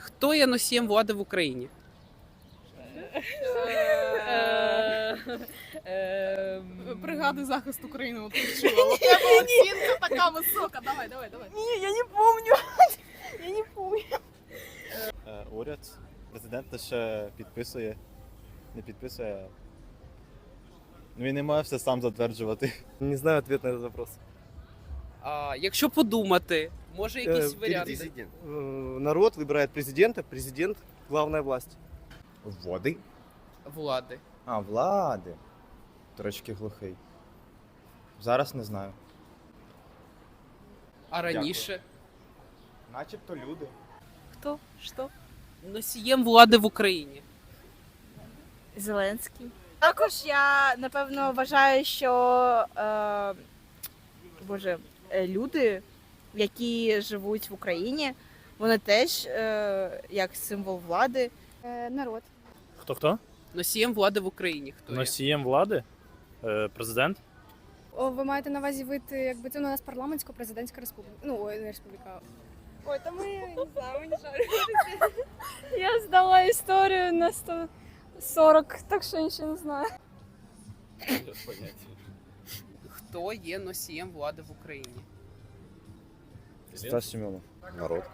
Хто є носієм влади в Україні? Бригади захисту України отримала. У тебе оцінка така висока. Давай, давай, давай. Ні, я не помню. Я не помню. Е, уряд. Президент лише підписує. Не підписує. Ну він не має все сам затверджувати. Не знаю ответ на этот вопрос. А, якщо подумати, може якісь Е, варіанти? Э, Народ выбирает президента, президент – главная власть. Води? Влади. А, влади. Трошки глухий. Зараз не знаю. А раніше Начебто люди. Хто? Що? носієм влади в Україні. Зеленський. Також я напевно вважаю, що е, боже, е, люди, які живуть в Україні, вони теж е, як символ влади. Е, народ. Хто хто? Носієм влади в Україні. Хто є? Носієм влади? Е, Президент? О, ви маєте на увазі вид, якби це у нас парламентсько-президентська республіка. Ну, ой, не республіка. Ой, там ми не знаю, не жарю. Я здала історію на 140, так що нічого не знаю. Хто є носієм влади в Україні? Стас Семенов. Народ.